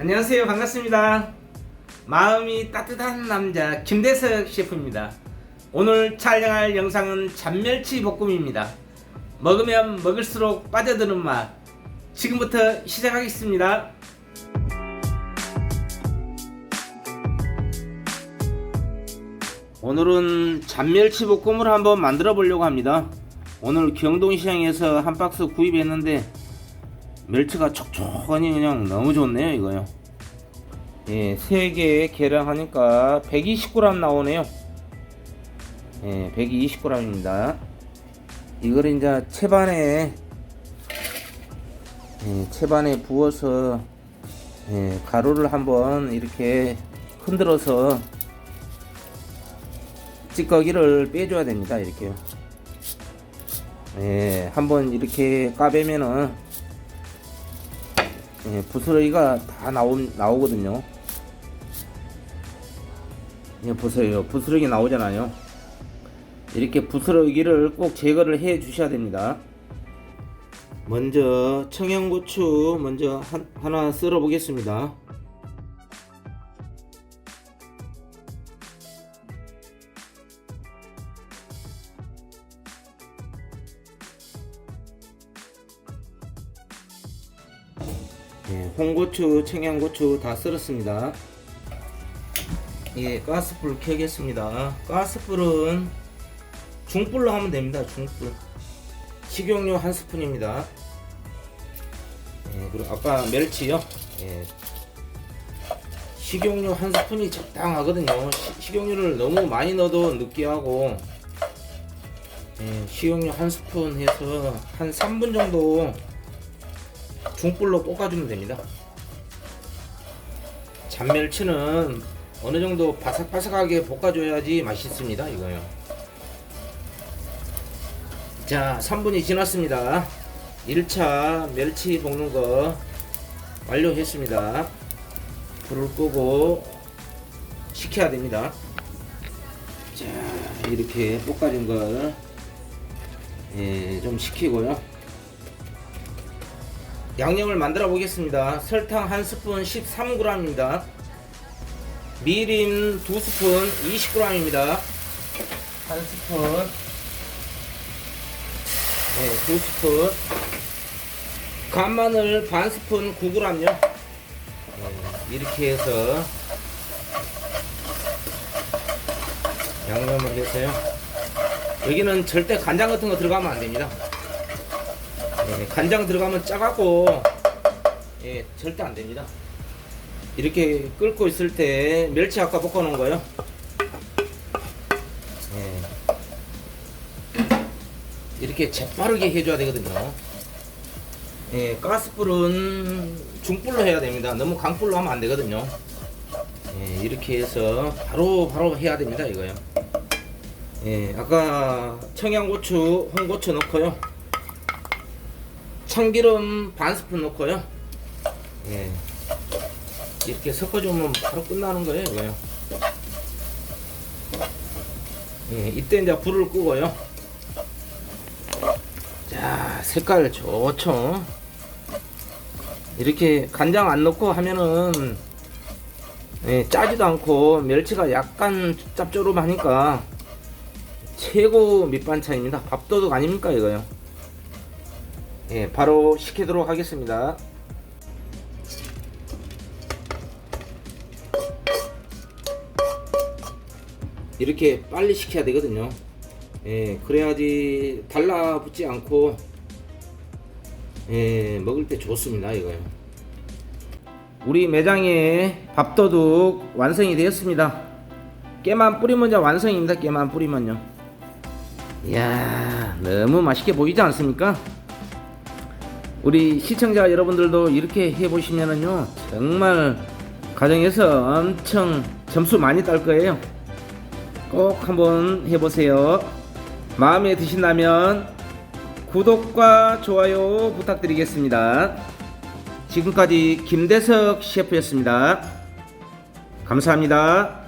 안녕하세요. 반갑습니다. 마음이 따뜻한 남자 김대석 셰프입니다. 오늘 촬영할 영상은 잔멸치 볶음입니다. 먹으면 먹을수록 빠져드는 맛. 지금부터 시작하겠습니다. 오늘은 잔멸치 볶음을 한번 만들어 보려고 합니다. 오늘 경동시장에서 한 박스 구입했는데 멸치가 촉촉하니 그냥 너무 좋네요 이거요. 예, 3개 계량 하니까 120g 나오네요. 예, 120g입니다. 이걸 이제 채반에 예, 채반에 부어서 예, 가루를 한번 이렇게 흔들어서 찌꺼기를 빼줘야 됩니다. 이렇게요. 예, 한번 이렇게 까배면은 예, 부스러기가 다 나오, 나오거든요. 예, 보세요. 부스러기 나오잖아요. 이렇게 부스러기를 꼭 제거를 해 주셔야 됩니다. 먼저 청양고추 먼저 한, 하나 썰어 보겠습니다. 예, 홍고추, 청양고추 다 썰었습니다. 예, 가스불 켜겠습니다. 가스불은 중불로 하면 됩니다. 중불. 식용유 한 스푼입니다. 예, 그리고 아까 멸치요. 예. 식용유 한 스푼이 적당하거든요. 시- 식용유를 너무 많이 넣어도 느끼하고 예, 식용유 한 스푼 해서 한 3분 정도 중불로 볶아주면 됩니다. 잔멸치는 어느 정도 바삭바삭하게 볶아줘야지 맛있습니다. 이거요. 자, 3분이 지났습니다. 1차 멸치 볶는 거 완료했습니다. 불을 끄고 식혀야 됩니다. 자, 이렇게 볶아준 걸 예, 좀 식히고요. 양념을 만들어 보겠습니다. 설탕 한 스푼 13g입니다. 미림 두 스푼 20g입니다. 한 스푼, 네, 두 스푼. 간마늘 반 스푼 9g요. 네, 이렇게 해서 양념을 해서요. 여기는 절대 간장 같은 거 들어가면 안 됩니다. 예, 간장 들어가면 짜갖고 예, 절대 안 됩니다. 이렇게 끓고 있을 때 멸치 아까 볶아 놓은 거요. 예. 이렇게 재빠르게 해줘야 되거든요. 예, 가스불은 중불로 해야 됩니다. 너무 강불로 하면 안 되거든요. 예, 이렇게 해서 바로 바로 해야 됩니다. 이거요. 예, 아까 청양고추, 홍고추 넣고요. 참기름 반 스푼 넣고요. 예. 이렇게 섞어주면 바로 끝나는 거예요, 이거요. 예, 이때 이제 불을 끄고요. 자, 색깔 좋죠. 이렇게 간장 안 넣고 하면은 예, 짜지도 않고 멸치가 약간 짭조름하니까 최고 밑반찬입니다. 밥도둑 아닙니까 이거요? 예, 바로 식히도록 하겠습니다. 이렇게 빨리 식혀야 되거든요. 예, 그래야지 달라붙지 않고 예, 먹을 때 좋습니다. 이거요. 우리 매장에 밥도둑 완성이 되었습니다. 깨만 뿌리면 완성입니다. 깨만 뿌리면요. 이야, 너무 맛있게 보이지 않습니까? 우리 시청자 여러분들도 이렇게 해보시면은요 정말 가정에서 엄청 점수 많이 딸 거예요. 꼭 한번 해보세요. 마음에 드신다면 구독과 좋아요 부탁드리겠습니다. 지금까지 김대석 셰프였습니다. 감사합니다